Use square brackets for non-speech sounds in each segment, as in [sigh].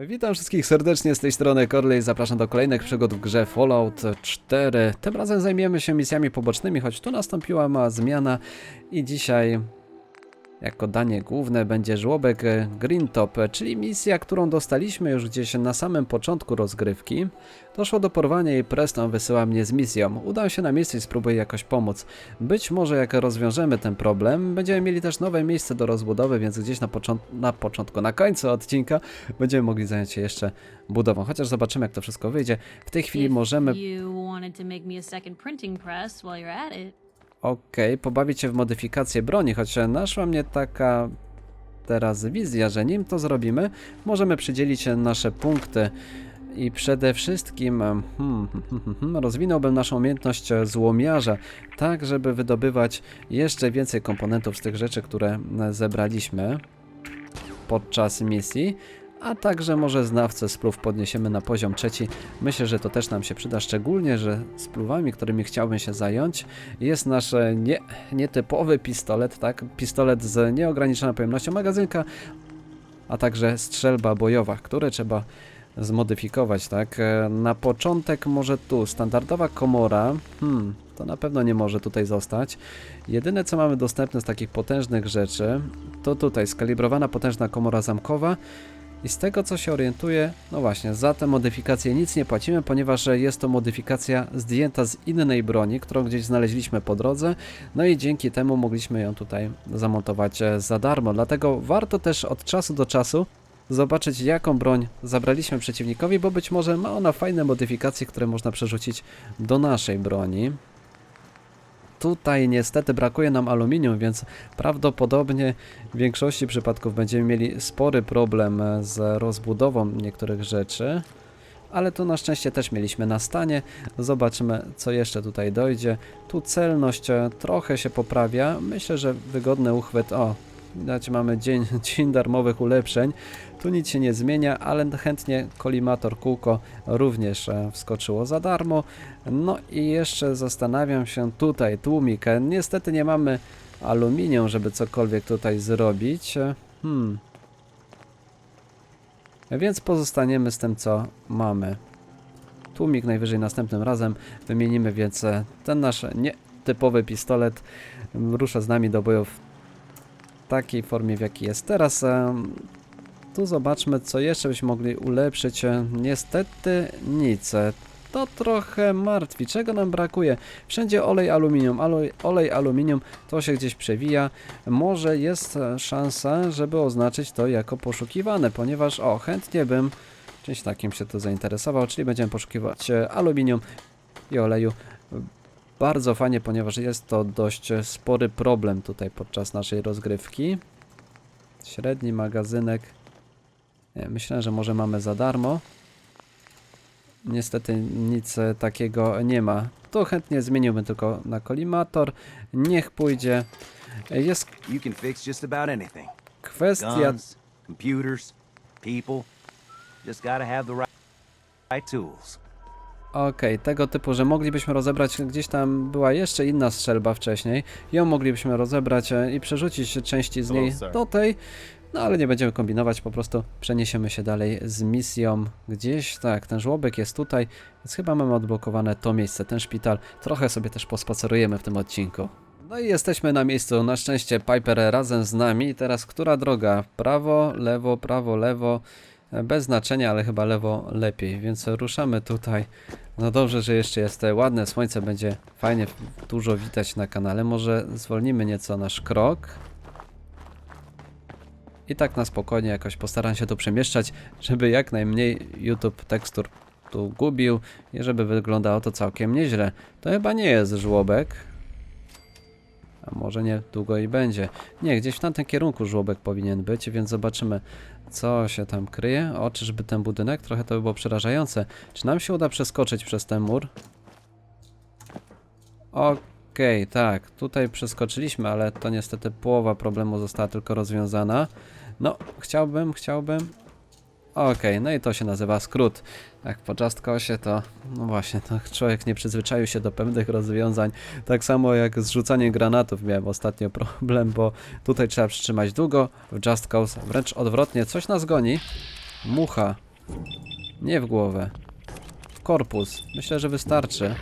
Witam wszystkich serdecznie z tej strony Corley. Zapraszam do kolejnych przygód w grze Fallout 4. Tym razem zajmiemy się misjami pobocznymi, choć tu nastąpiła mała zmiana i dzisiaj jako danie główne będzie żłobek e, Green Top, e, czyli misja, którą dostaliśmy już gdzieś na samym początku rozgrywki. Doszło do porwania i Preston wysyła mnie z misją. Udam się na miejsce i spróbuję jakoś pomóc. Być może jak rozwiążemy ten problem, będziemy mieli też nowe miejsce do rozbudowy, więc gdzieś na, począt na początku, na końcu odcinka będziemy mogli zająć się jeszcze budową. Chociaż zobaczymy jak to wszystko wyjdzie. W tej chwili możemy Okej, pobawić się w modyfikację broni, choć naszła mnie taka teraz wizja, że nim to zrobimy, możemy przydzielić nasze punkty i przede wszystkim hmm, hmm, hmm, hmm, rozwinąłbym naszą umiejętność złomiarza, tak żeby wydobywać jeszcze więcej komponentów z tych rzeczy, które zebraliśmy podczas misji. A także może znawcę spluw podniesiemy na poziom trzeci. Myślę, że to też nam się przyda, szczególnie, że spluwami, którymi chciałbym się zająć, jest nasz e, nie, nietypowy pistolet, tak? Pistolet z nieograniczoną pojemnością magazynka, a także strzelba bojowa, które trzeba zmodyfikować, tak? E, Na początek może tu standardowa komora, hmm, to na pewno nie może tutaj zostać. Jedyne co mamy dostępne z takich potężnych rzeczy, to tutaj skalibrowana potężna komora zamkowa, i z tego co się orientuję, no właśnie, za tę modyfikację nic nie płacimy, ponieważ jest to modyfikacja zdjęta z innej broni, którą gdzieś znaleźliśmy po drodze, no i dzięki temu mogliśmy ją tutaj zamontować e, za darmo. Dlatego warto też od czasu do czasu zobaczyć jaką broń zabraliśmy przeciwnikowi, bo być może ma ona fajne modyfikacje, które można przerzucić do naszej broni. Tutaj niestety brakuje nam aluminium, więc prawdopodobnie w większości przypadków będziemy mieli spory problem z rozbudową niektórych rzeczy. Ale tu na szczęście też mieliśmy na stanie. Zobaczymy, co jeszcze tutaj dojdzie. Tu celność e, trochę się poprawia. Myślę, że wygodny uchwyt. O, widać, mamy dzień, [laughs] dzień darmowych ulepszeń. Tu nic się nie zmienia, ale chętnie kolimator kółko również e, wskoczyło za darmo. No i jeszcze zastanawiam się tutaj, tłumik. Niestety nie mamy aluminium, żeby cokolwiek tutaj zrobić. E, Hmm. Więc pozostaniemy z tym, co mamy. Tłumik najwyżej następnym razem wymienimy, więc e, ten nasz nietypowy pistolet m, rusza z nami do boju w takiej formie, w jakiej jest teraz. Tu zobaczmy, co jeszcze byśmy mogli ulepszyć. Niestety nic. To trochę martwi. Czego nam brakuje? Wszędzie olej aluminium. Olej, olej aluminium to się gdzieś przewija. Może jest szansa, żeby oznaczyć to jako poszukiwane, ponieważ o, chętnie bym czymś takim się to zainteresował, czyli będziemy poszukiwać aluminium i oleju. Bardzo fajnie, ponieważ jest to dość spory problem tutaj podczas naszej rozgrywki. Średni magazynek. Nie, myślę, że może mamy za darmo. Niestety nic e, takiego nie ma. Tu chętnie zmieniłbym tylko na kolimator. Niech pójdzie. E, Jest kwestia. Okej, tego typu, że moglibyśmy rozebrać, gdzieś tam była jeszcze inna strzelba wcześniej, ją moglibyśmy rozebrać e, i przerzucić części z niej do tej, no ale nie będziemy kombinować, po prostu przeniesiemy się dalej z misją gdzieś, tak, ten żłobek jest tutaj, więc chyba mamy odblokowane to miejsce, ten szpital, trochę sobie też pospacerujemy w tym odcinku. No i jesteśmy na miejscu, na szczęście Piper razem z nami, teraz która droga? Prawo, lewo, prawo, lewo, bez znaczenia, ale chyba lewo lepiej, więc ruszamy tutaj. No dobrze, że jeszcze jest e, ładne słońce, będzie fajnie dużo widać na kanale. Może zwolnimy nieco nasz krok. I tak na spokojnie jakoś postaram się tu przemieszczać, żeby jak najmniej YouTube tekstur tu gubił i żeby wyglądało to całkiem nieźle. To chyba nie jest żłobek. A może nie długo i będzie. Nie, gdzieś w tamtym kierunku żłobek powinien być, więc zobaczymy, co się tam kryje. O, czyżby ten budynek? Trochę to by było przerażające. Czy nam się uda przeskoczyć przez ten mur? Okej, tak, tutaj przeskoczyliśmy, ale to niestety połowa problemu została tylko rozwiązana. No, chciałbym, chciałbym. Okej, no i to się nazywa skrót. Jak po Just to, no właśnie, to człowiek nie przyzwyczaił się do pewnych rozwiązań. Tak samo jak z rzucaniem granatów miałem ostatnio problem, bo tutaj trzeba przytrzymać długo, w Just Cause wręcz odwrotnie, coś nas goni. Mucha. Nie w głowę. W korpus. Myślę, że wystarczy.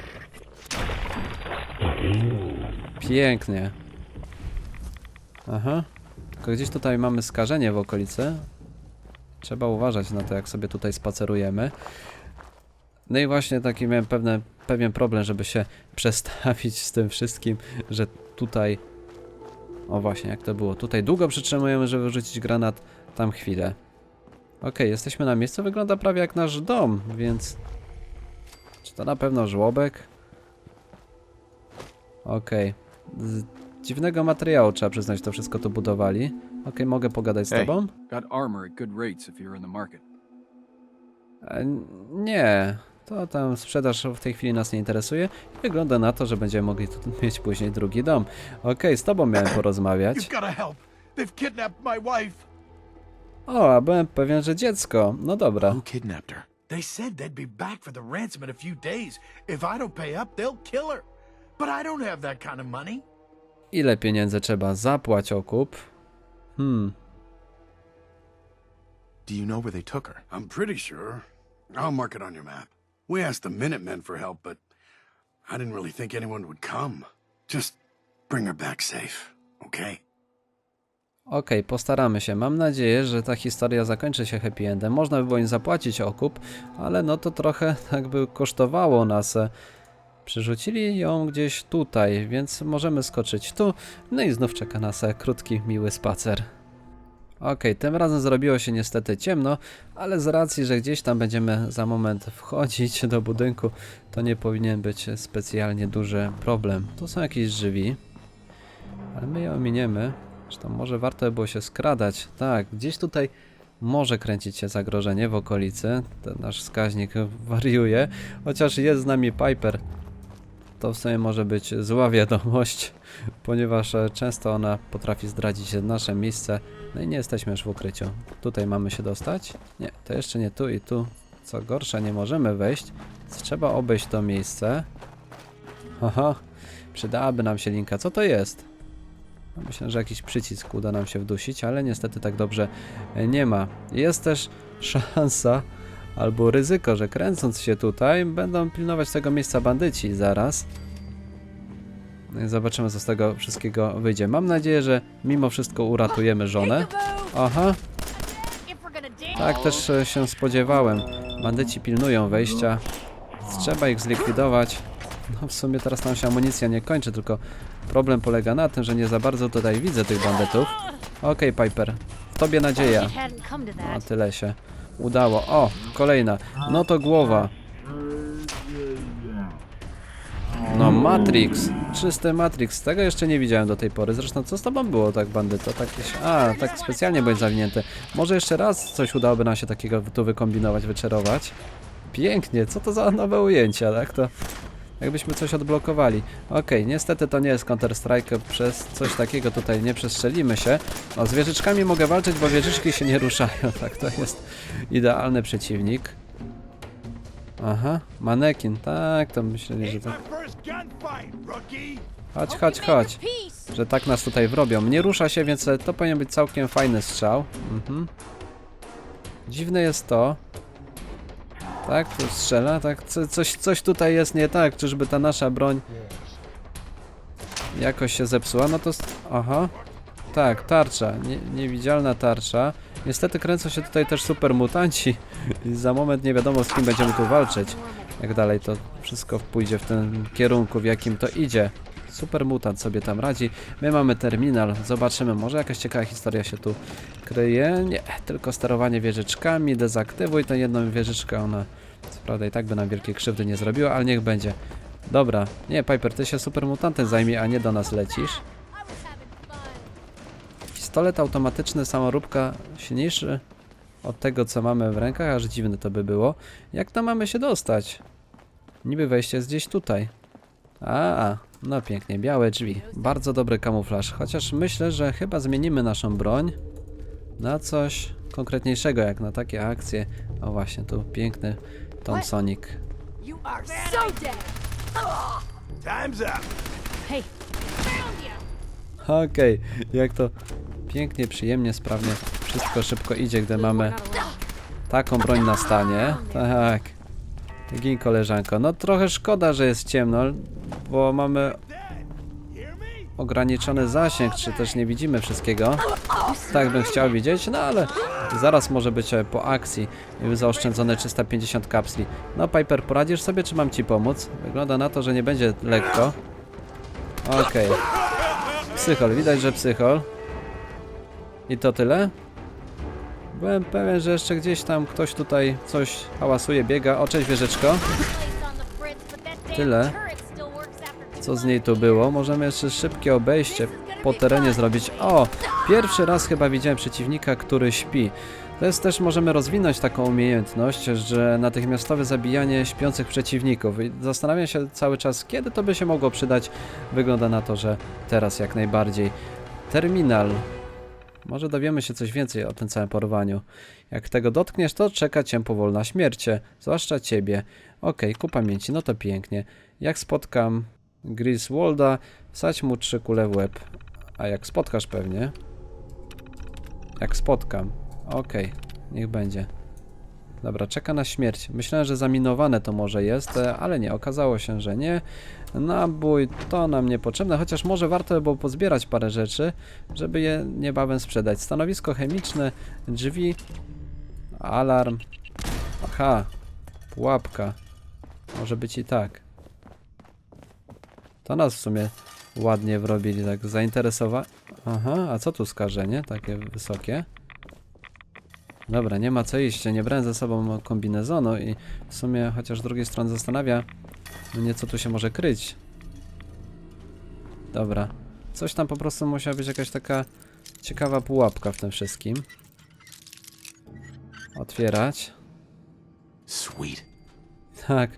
Pięknie. Aha. Tylko gdzieś tutaj mamy skażenie w okolicy. Trzeba uważać na to, jak sobie tutaj spacerujemy. No i właśnie taki miałem pewne, pewien problem, żeby się [laughs] przestawić z tym wszystkim, że tutaj... O właśnie, jak to było. Tutaj długo przytrzymujemy, żeby wrzucić granat, tam chwilę. Okej, jesteśmy na miejscu, wygląda prawie jak nasz dom, więc... Czy to na pewno żłobek? Okej. Dziwnego materiału trzeba przyznać, to wszystko tu budowali. Okej, mogę pogadać z Hej. tobą? Got armor at good rates if you're in the market. E, nie, to tam sprzedaż w tej chwili nas nie interesuje. Wygląda na to, że będziemy mogli tu [laughs] mieć później drugi dom. Okej, z tobą miałem [coughs] porozmawiać. You've gotta help. They've kidnapped my wife. O, a byłem pewien, że dziecko. No dobra. Kidnapped her? They said they'd be back for the ransom in a few days. If I don't pay up, they'll kill her. But I don't have that kind of money. Ile pieniędzy trzeba zapłać okup? Hmm, Do you know where they took her? I'm pretty sure. I'll mark it on your map. We asked the Minutemen for help, but I didn't really think anyone would come. Just bring her back safe, okay? okej, postaramy się. Mam nadzieję, że ta historia zakończy się happy endem. Można by było im zapłacić okup, ale no to trochę [laughs] tak by kosztowało nas. Przerzucili ją gdzieś tutaj, więc możemy skoczyć tu. No i znów czeka nas e, krótki, miły spacer. Okej, tym razem zrobiło się niestety ciemno, ale z racji, że gdzieś tam będziemy za moment wchodzić do budynku, to nie powinien być specjalnie duży problem. Tu są jakieś drzwi, ale my je ominiemy. Zresztą może warto by było się skradać. Tak, gdzieś tutaj może kręcić się zagrożenie w okolicy. Ten nasz wskaźnik wariuje, chociaż jest z nami Piper. To w sumie może być zła wiadomość, [laughs] ponieważ e, często ona potrafi zdradzić nasze miejsce. No i nie jesteśmy już w ukryciu. Tutaj mamy się dostać? Nie, to jeszcze nie tu i tu. Co gorsza, nie możemy wejść. Trzeba obejść to miejsce. Haha, przydałaby nam się linka. Co to jest? No Myślę, że jakiś przycisk uda nam się wdusić, ale niestety tak dobrze e, nie ma. Jest też [laughs] szansa albo ryzyko, że kręcąc się tutaj będą pilnować tego miejsca bandyci zaraz. No zobaczymy, co z tego wszystkiego wyjdzie. Mam nadzieję, że mimo wszystko uratujemy żonę. Aha, tak też e, się spodziewałem. Bandyci pilnują wejścia. Trzeba ich zlikwidować. No w sumie teraz nam się amunicja nie kończy, tylko problem polega na tym, że nie za bardzo tutaj widzę tych bandytów. Okej, Piper, w tobie nadzieja. No tyle się udało. O, kolejna. No to głowa. No Matrix. Czysty Matrix. Tego jeszcze nie widziałem do tej pory. Zresztą co z tobą było tak bandyto? Tak, a, tak specjalnie bądź zawinięty. Może jeszcze raz coś udałoby nam się takiego tu wykombinować, wyczarować. Pięknie. Co to za nowe ujęcia, tak? To jakbyśmy coś odblokowali. Okej, niestety to nie jest Counter-Strike. Przez coś takiego tutaj nie przestrzelimy się. O, z wieżyczkami mogę walczyć, bo wieżyczki się nie ruszają. [laughs] Tak, to jest idealny przeciwnik. Aha, manekin. Tak, to myśleli, że rookie. Chodź, chodź, chodź. Że tak nas tutaj wrobią. Nie rusza się, więc e, to powinien być całkiem fajny strzał. Mhm. Dziwne jest to. Tak, tu strzela, tak, co, coś, coś tutaj jest nie tak, czyżby ta nasza broń jakoś się zepsuła, no to, aha, tak, tarcza, nie, niewidzialna tarcza, niestety kręcą się tutaj też super mutanci i za moment nie wiadomo z kim będziemy tu walczyć, jak dalej to wszystko pójdzie w tym kierunku, w jakim to idzie. Super mutant sobie tam radzi. My mamy terminal, zobaczymy, może jakaś ciekawa historia się tu kryje. Nie, tylko sterowanie wieżyczkami, dezaktywuj tę jedną wieżyczkę, ona co prawda i tak by nam wielkiej krzywdy nie zrobiła, ale niech będzie. Dobra, nie Piper, ty się super mutantem zajmij, a nie do nas lecisz. Pistolet automatyczny, samoróbka silniejszy od tego co mamy w rękach, aż dziwne to by było. Jak tam mamy się dostać? Niby wejście jest gdzieś tutaj. A, no pięknie, białe drzwi. Bardzo dobry kamuflaż, chociaż myślę, że chyba zmienimy naszą broń na coś konkretniejszego, jak na takie akcje. O właśnie, tu piękny Thompsonik. Okej, jak to pięknie, przyjemnie, sprawnie, wszystko szybko idzie, gdy mamy taką broń na stanie. Tak. Gin koleżanko. No trochę szkoda, że jest ciemno, bo mamy ograniczony zasięg, czy też nie widzimy wszystkiego. Tak bym chciał widzieć, no ale zaraz może być e, po akcji zaoszczędzone 350 kapsli. No Piper, poradzisz sobie, czy mam ci pomóc? Wygląda na to, że nie będzie lekko. Okej. Psychol, widać, że psychol. I to tyle? Byłem pewien, że jeszcze gdzieś tam ktoś tutaj coś hałasuje, biega. O, cześć wieżyczko. Tyle. Co z niej tu było? Możemy jeszcze szybkie obejście po terenie zrobić. O! Pierwszy raz chyba widziałem przeciwnika, który śpi. To jest też, możemy rozwinąć taką umiejętność, że natychmiastowe zabijanie śpiących przeciwników. I zastanawiam się cały czas, kiedy to by się mogło przydać. Wygląda na to, że teraz jak najbardziej. Terminal. Może dowiemy się coś więcej o tym całym porwaniu. Jak tego dotkniesz, to czeka cię powolna śmierć. Zwłaszcza ciebie. Okej, ku pamięci, no to pięknie. Jak spotkam Griswolda, wsadź mu trzy kule w łeb. A jak spotkasz pewnie. Jak spotkam. Okej, niech będzie. Dobra, czeka na śmierć. Myślałem, że zaminowane to może jest, e, ale nie, okazało się, że nie. Nabój to nam niepotrzebne, chociaż może warto by było pozbierać parę rzeczy, żeby je niebawem sprzedać. Stanowisko chemiczne, drzwi, alarm. Aha, pułapka. Może być i tak. To nas w sumie ładnie wrobili, tak zainteresowa... Aha, a co tu skażenie? Takie wysokie. Dobra, nie ma co iść, nie brałem ze sobą kombinezonu i w sumie chociaż z drugiej strony zastanawia mnie co tu się może kryć. Dobra, coś tam po prostu musiała być jakaś taka ciekawa pułapka w tym wszystkim. Otwierać. Sweet. Tak,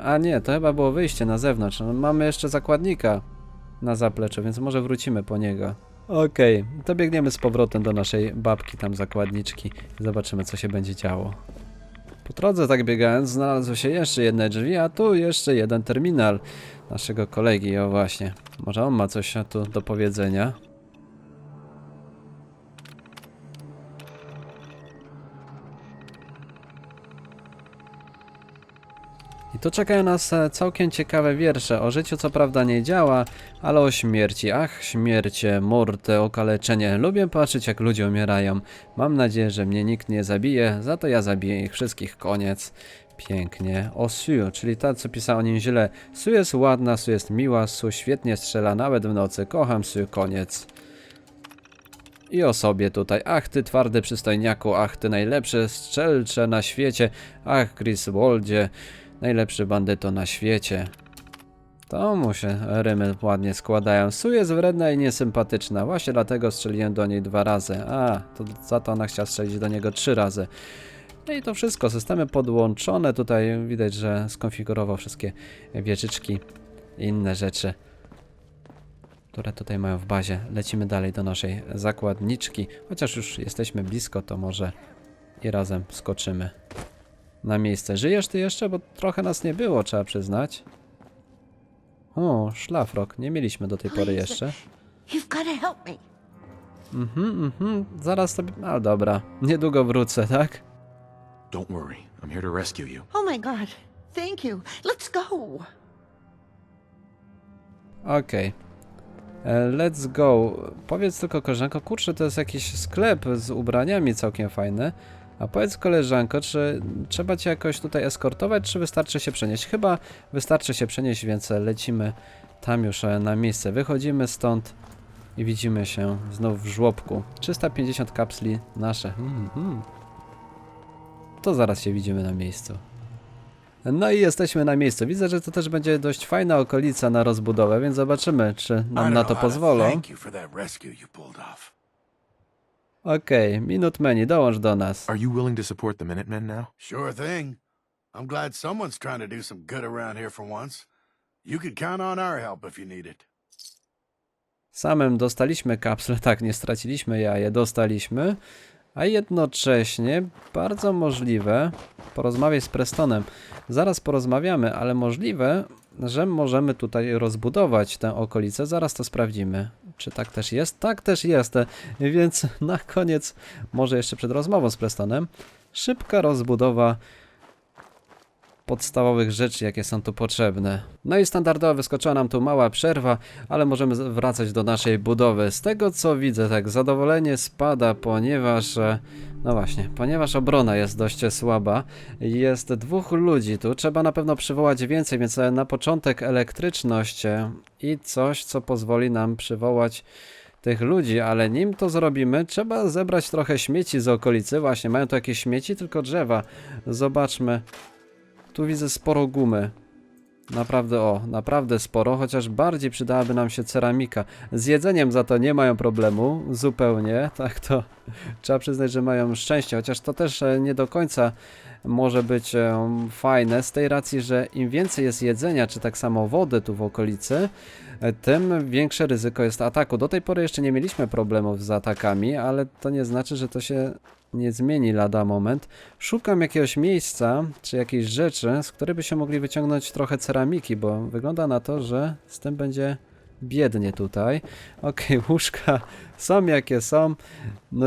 a nie, to chyba było wyjście na zewnątrz. No, Mamy jeszcze zakładnika na zapleczu, więc może wrócimy po niego. Okej, to biegniemy z powrotem do naszej babki, tam zakładniczki. Zobaczymy, co się będzie działo. Po drodze tak biegając, znalazły się jeszcze jedne drzwi, a tu jeszcze jeden terminal naszego kolegi. O właśnie, może on ma coś tu do powiedzenia. Tu czekają nas e, całkiem ciekawe wiersze. O życiu co prawda nie działa, ale o śmierci. Ach, śmiercie, morte, okaleczenie. Lubię patrzeć jak ludzie umierają. Mam nadzieję, że mnie nikt nie zabije, za to ja zabiję ich wszystkich. Koniec. Pięknie. O Sue, czyli ta, co pisała o nim źle. Sue jest ładna, Sue jest miła, Sue świetnie strzela nawet w nocy. Kocham Sue, koniec. I o sobie tutaj. Ach, ty twardy przystojniaku, ach, ty najlepszy strzelcze na świecie. Ach, Chris Woldzie, najlepszy bandyto na świecie. To mu się rymy ładnie składają. Su jest wredna i niesympatyczna. Właśnie dlatego strzeliłem do niej dwa razy. A, to za to ona chciała strzelić do niego trzy razy. No i to wszystko. Systemy podłączone. Tutaj widać, że skonfigurował wszystkie wieżyczki i inne rzeczy które tutaj mają w bazie. Lecimy dalej do naszej zakładniczki. Chociaż już jesteśmy blisko, to może i razem skoczymy na miejsce. Żyjesz ty jeszcze? Bo trochę nas nie było, trzeba przyznać. O, szlafrok. Nie mieliśmy do tej pory jeszcze. Mhm, mhm. Zaraz sobie... A, dobra. Niedługo wrócę, tak? Don't worry. I'm here to rescue you. Oh my god. Thank you. Let's go. Okej. E, Let's go. Powiedz tylko koleżanko, kurczę, to jest jakiś sklep z ubraniami całkiem fajny. A powiedz koleżanko, czy trzeba cię jakoś tutaj eskortować, czy wystarczy się przenieść? Chyba wystarczy się przenieść, więc lecimy tam już e, na miejsce. Wychodzimy stąd i widzimy się znów w żłobku. 350 kapsli nasze. Mhm. To zaraz się widzimy na miejscu. No i jesteśmy na miejscu. Widzę, że to też będzie dość fajna okolica na rozbudowę, więc zobaczymy, czy nam na to pozwolą. Thank you for that rescue you pulled off. Okej, minut menu, dołącz do nas. Are you willing to support the Minutemen now? Sure thing. I'm glad someone's trying to do some good around here for once. You can count on our help if you need it. Samym dostaliśmy kapsle, [laughs] tak, nie straciliśmy jaje, dostaliśmy. A jednocześnie bardzo możliwe, porozmawiaj z Prestonem. Zaraz porozmawiamy, ale możliwe, że możemy tutaj rozbudować tę okolicę. Zaraz to sprawdzimy. Czy tak też jest? Tak też jest. Więc na koniec, może jeszcze przed rozmową z Prestonem, Szybka rozbudowa podstawowych rzeczy, jakie są tu potrzebne. No i standardowo wyskoczyła nam tu mała przerwa, ale możemy wracać do naszej budowy. Z tego co widzę, tak, zadowolenie spada, ponieważ, e, no właśnie, ponieważ obrona jest dość słaba. Jest dwóch ludzi tu, trzeba na pewno przywołać więcej, więc e, na początek elektryczność e, i coś, co pozwoli nam przywołać tych ludzi, ale nim to zrobimy, trzeba zebrać trochę śmieci z okolicy. Właśnie, mają tu jakieś śmieci, tylko drzewa. Zobaczmy. Tu widzę sporo gumy. Naprawdę, o, naprawdę sporo, chociaż bardziej przydałaby nam się ceramika. Z jedzeniem za to nie mają problemu, zupełnie, [laughs] tak to trzeba przyznać, że mają szczęście, chociaż to też e, nie do końca może być e, fajne, z tej racji, że im więcej jest jedzenia, czy tak samo wody tu w okolicy, e, tym większe ryzyko jest ataku. Do tej pory jeszcze nie mieliśmy problemów z atakami, ale to nie znaczy, że to się nie zmieni lada moment. Szukam jakiegoś miejsca, czy jakiejś rzeczy, z której by się mogli wyciągnąć trochę ceramiki, bo wygląda na to, że z tym będzie biednie tutaj. [laughs] Okej, łóżka są jakie są. No,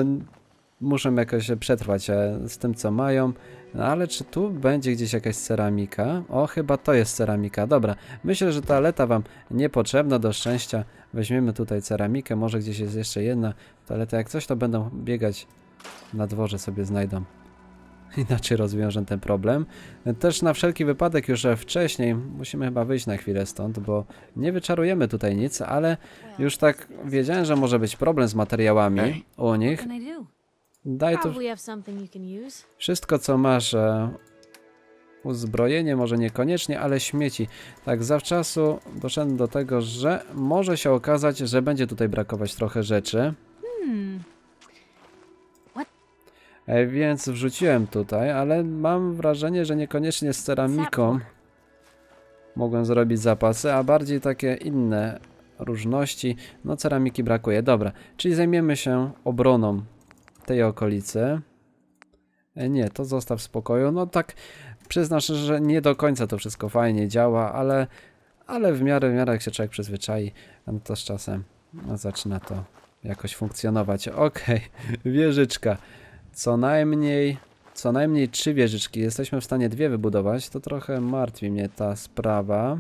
muszą jakoś przetrwać e, z tym, co mają. No ale czy tu będzie gdzieś jakaś ceramika? O, chyba to jest ceramika. Dobra, myślę, że toaleta wam niepotrzebna do szczęścia. Weźmiemy tutaj ceramikę, może gdzieś jest jeszcze jedna toaleta. Jak coś, to będą biegać na dworze sobie znajdą. [laughs] Inaczej rozwiążę ten problem. Też na wszelki wypadek już wcześniej musimy chyba wyjść na chwilę stąd, bo nie wyczarujemy tutaj nic, ale już tak wiedziałem, że może być problem z materiałami u nich. Daj tu wszystko, co masz. E, uzbrojenie, może niekoniecznie, ale śmieci. Tak, zawczasu doszedłem do tego, że może się okazać, że będzie tutaj brakować trochę rzeczy. Więc wrzuciłem tutaj, ale mam wrażenie, że niekoniecznie z ceramiką mogłem zrobić zapasy, a bardziej takie inne różności. No ceramiki brakuje. Dobra, czyli zajmiemy się obroną tej okolicy. E, Nie, to zostaw w spokoju. No tak, przyznasz, że nie do końca to wszystko fajnie działa, ale, ale w miarę, w miarę jak się człowiek przyzwyczai, no to z czasem no, zaczyna to jakoś funkcjonować. Okej, [laughs] wieżyczka. Co najmniej, co najmniej trzy wieżyczki. Jesteśmy w stanie dwie wybudować. To trochę martwi mnie ta sprawa.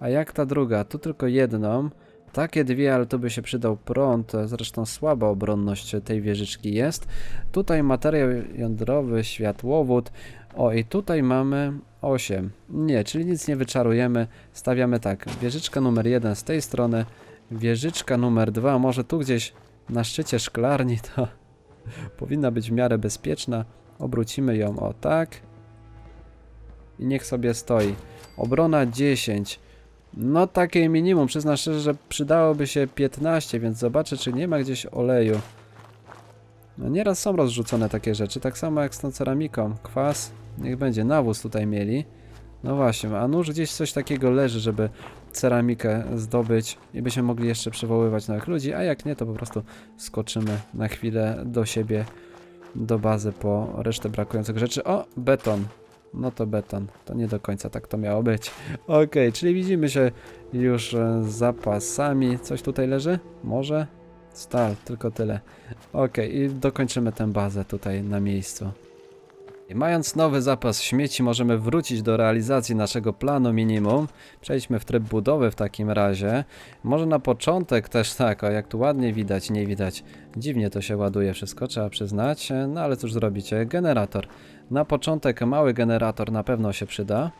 A jak ta druga? Tu tylko jedną. Takie dwie, ale tu by się przydał prąd. Zresztą słaba obronność tej wieżyczki jest. Tutaj materiał jądrowy, światłowód. O, i tutaj mamy 8. Nie, czyli nic nie wyczarujemy. Stawiamy tak. Wieżyczka numer 1 z tej strony. Wieżyczka numer 2. Może tu gdzieś na szczycie szklarni to powinna być w miarę bezpieczna. Obrócimy ją o tak. I niech sobie stoi. Obrona 10. No takie minimum. Przyznam szczerze, że przydałoby się 15, więc zobaczę, czy nie ma gdzieś oleju. No nieraz są rozrzucone takie rzeczy, tak samo jak z tą ceramiką. Kwas, niech będzie nawóz tutaj mieli. No właśnie, a nuż gdzieś coś takiego leży, żeby ceramikę zdobyć i byśmy mogli jeszcze przywoływać nowych ludzi, a jak nie, to po prostu skoczymy na chwilę do siebie, do bazy po resztę brakujących rzeczy. O, beton. No to beton. To nie do końca tak to miało być. [laughs] Okej, czyli widzimy się już e, z zapasami. Coś tutaj leży? Może? Stal, tylko tyle. Okej, i dokończymy tę bazę tutaj na miejscu. I mając nowy zapas śmieci, możemy wrócić do realizacji naszego planu minimum. Przejdźmy w tryb budowy w takim razie. Może na początek też tak, o jak tu ładnie widać, nie widać. Dziwnie to się ładuje wszystko, trzeba przyznać. No ale cóż zrobicie? Generator. Na początek mały generator na pewno się przyda.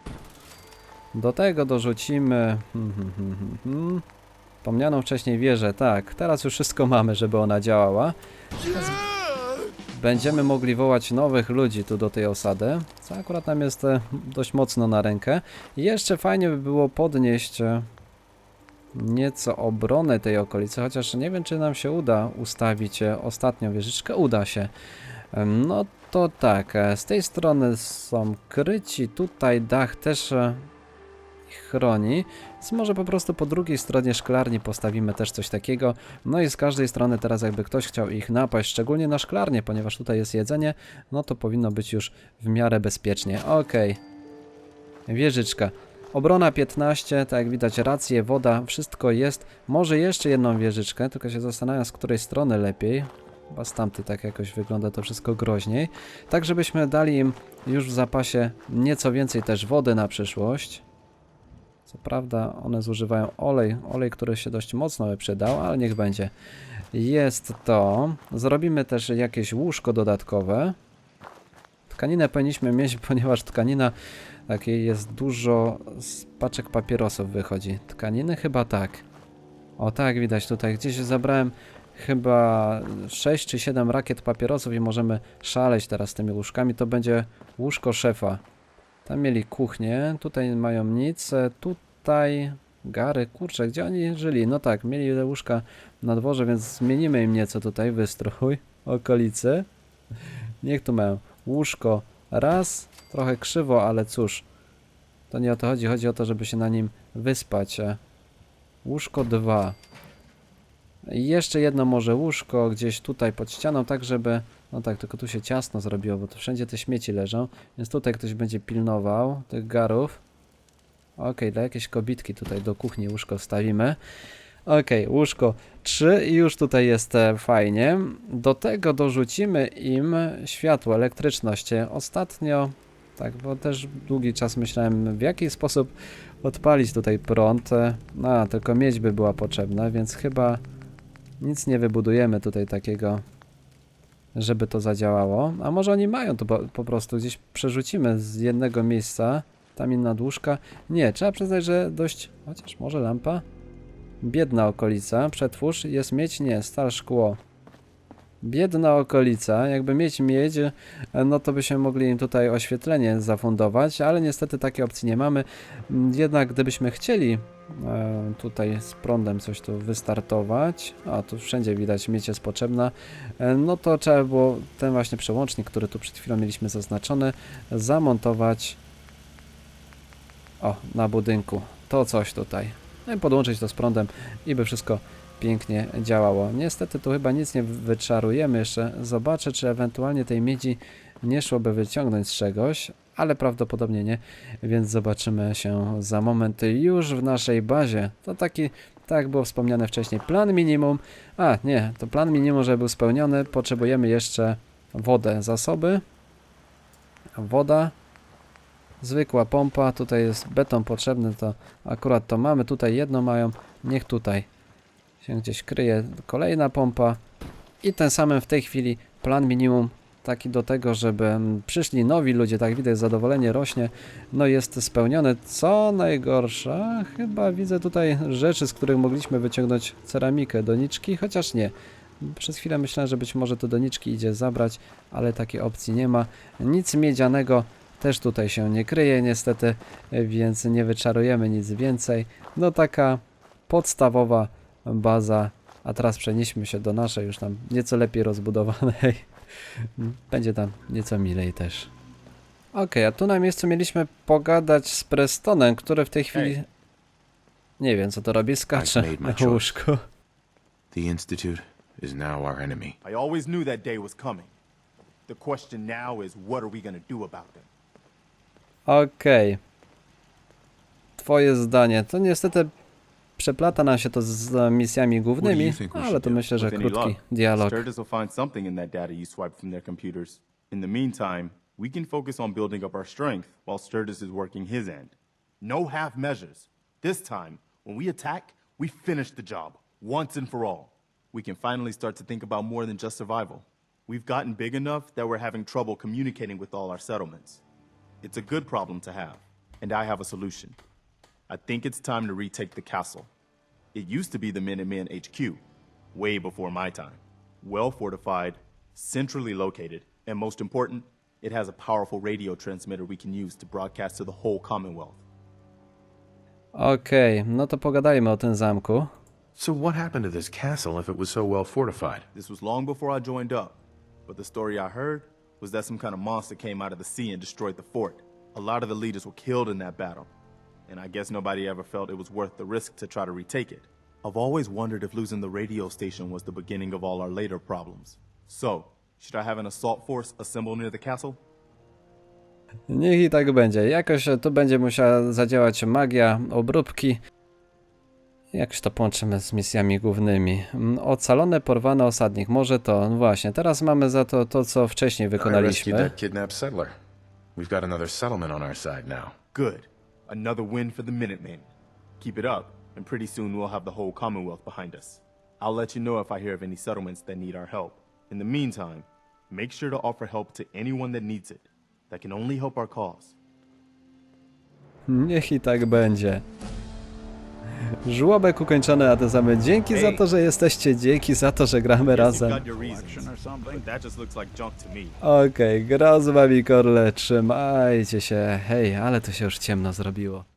Do tego dorzucimy... hmm, hmm, hmm. Wspomnianą wcześniej wieżę, tak. Teraz już wszystko mamy, żeby ona działała. Będziemy mogli wołać nowych ludzi tu do tej osady, co akurat nam jest e, dość mocno na rękę. I jeszcze fajnie by było podnieść e, nieco obronę tej okolicy, chociaż nie wiem, czy nam się uda ustawić e, ostatnią wieżyczkę. Uda się. No to tak, z tej strony są kryci, tutaj dach też chroni, więc może po prostu po drugiej stronie szklarni postawimy też coś takiego. No i z każdej strony teraz jakby ktoś chciał ich napaść, szczególnie na szklarnię, ponieważ tutaj jest jedzenie, no to powinno być już w miarę bezpiecznie. Okej. Wieżyczka. Obrona 15, tak jak widać rację, woda, wszystko jest. Może jeszcze jedną wieżyczkę, tylko się zastanawiam z której strony lepiej. Chyba z tamtej tak jakoś wygląda to wszystko groźniej. Tak, żebyśmy dali im już w zapasie nieco więcej też wody na przyszłość. Co prawda one zużywają olej, olej, który się dość mocno by przydał, ale niech będzie. Jest to. Zrobimy też jakieś łóżko dodatkowe. Tkaninę powinniśmy mieć, [laughs] ponieważ tkanina takiej jest dużo z paczek papierosów wychodzi. Tkaniny chyba tak. O tak, widać tutaj. Gdzieś zabrałem chyba 6 czy 7 rakiet papierosów i możemy szaleć teraz tymi łóżkami. To będzie łóżko szefa. Tam mieli kuchnię, tutaj mają nic, tutaj gary, kurczę, gdzie oni żyli? No tak, mieli łóżka na dworze, więc zmienimy im nieco tutaj wystrój [laughs] okolicy. Niech tu mają łóżko raz, trochę krzywo, ale cóż, to nie o to chodzi, chodzi o to, żeby się na nim wyspać. e. Łóżko dwa. Jeszcze jedno może łóżko gdzieś tutaj pod ścianą, tak żeby... No tak, tylko tu się ciasno zrobiło, bo tu wszędzie te śmieci leżą, więc tutaj ktoś będzie pilnował tych garów. Okej, dla jakiejś kobitki tutaj do kuchni łóżko wstawimy. Okej, łóżko 3 i już tutaj jest e, fajnie. Do tego dorzucimy im światło, elektryczność. Ostatnio, tak, bo też długi czas myślałem w jaki sposób odpalić tutaj prąd. E, A, tylko miedź by była potrzebna, więc chyba nic nie wybudujemy tutaj takiego, żeby to zadziałało. A może oni mają to po, po prostu gdzieś przerzucimy z jednego miejsca, tam inna łóżka. Nie, trzeba przyznać, że dość, chociaż może lampa? Biedna okolica, przetwórz, jest miedź? Nie, stal szkło. Biedna okolica, jakby mieć miedź, no to byśmy mogli im tutaj oświetlenie zafundować, ale niestety takiej opcji nie mamy. Jednak gdybyśmy chcieli tutaj z prądem coś tu wystartować, a tu wszędzie widać miedź jest potrzebna, e, no to trzeba było ten właśnie przełącznik, który tu przed chwilą mieliśmy zaznaczony, zamontować o, na budynku. To coś tutaj. No i podłączyć to z prądem i by wszystko pięknie działało. Niestety tu chyba nic nie wyczarujemy jeszcze. Zobaczę, czy ewentualnie tej miedzi nie szłoby wyciągnąć z czegoś, ale prawdopodobnie nie, więc zobaczymy się za moment już w naszej bazie. To taki, tak było wspomniane wcześniej, plan minimum. A, nie, to plan minimum, żeby był spełniony, potrzebujemy jeszcze wodę, zasoby. Woda, zwykła pompa, tutaj jest beton potrzebny, to akurat to mamy, tutaj jedno mają, niech tutaj się gdzieś kryje kolejna pompa i ten samym w tej chwili plan minimum taki do tego, żeby przyszli nowi ludzie, tak widać zadowolenie rośnie, no jest spełnione, co najgorsza, chyba widzę tutaj rzeczy, z których mogliśmy wyciągnąć ceramikę, doniczki, chociaż nie, przez chwilę myślałem, że być może to doniczki idzie zabrać, ale takiej opcji nie ma, nic miedzianego też tutaj się nie kryje niestety, więc nie wyczarujemy nic więcej. No taka podstawowa baza, a teraz przenieśmy się do naszej już tam nieco lepiej rozbudowanej. Będzie tam nieco milej też. Okej, a tu na miejscu mieliśmy pogadać z Prestonem, który w tej chwili... Nie wiem co to robi, skacze na łóżku. The Institute is now our enemy. I always knew that day was coming. The question now is what are we gonna do about them? Okej. Twoje zdanie. To niestety przeplata nam się to z misjami głównymi, ale to myślę, że krótki dialog. Sturgis will find something in that data you swiped from their computers. In the meantime, we can focus on building up our strength while Sturgis is working his end. No half measures. This time, when we attack, we finish the job, once and for all. We can finally start to think about more than just survival. We've gotten big enough that we're having trouble communicating with all our settlements. It's a good problem to have, and I have a solution. I think it's time to retake the castle. It used to be the Minutemen HQ, way before my time. Well fortified, centrally located, and most important, it has a powerful radio transmitter we can use to broadcast to the whole Commonwealth. Okej, no to pogadajmy o tym zamku. So what happened to this castle if it was so well fortified? This was long before I joined up, but the story I heard was that some kind of monster came out of the sea and destroyed the fort. A lot of the leaders were killed in that battle, and I guess nobody ever felt it was worth the risk to try to retake it. I've always wondered if losing the radio station was the beginning of all our later problems. So, should I have an assault force assemble near the castle? Niech i tak będzie. Jakoś tu będzie musiała zadziałać magia obróbki. Jakś to połączymy z misjami głównymi. Mm, Ocalony, porwany osadnik. Może to, no właśnie. Teraz mamy za to to, co wcześniej wykonaliśmy. Good. Another win for the Minutemen. Keep it up, and pretty soon we'll have the whole Commonwealth behind us. I'll let you know if I hear of any settlements that need our help. In the meantime, make sure to offer help to anyone that needs it. That can only help our cause. Niech i tak będzie. Żłobek ukończony, a te same dzięki za to, że jesteście, dzięki za to, że gramy razem. to. Okej, gra z wami Korle, trzymajcie się. Hej, ale to się już ciemno zrobiło.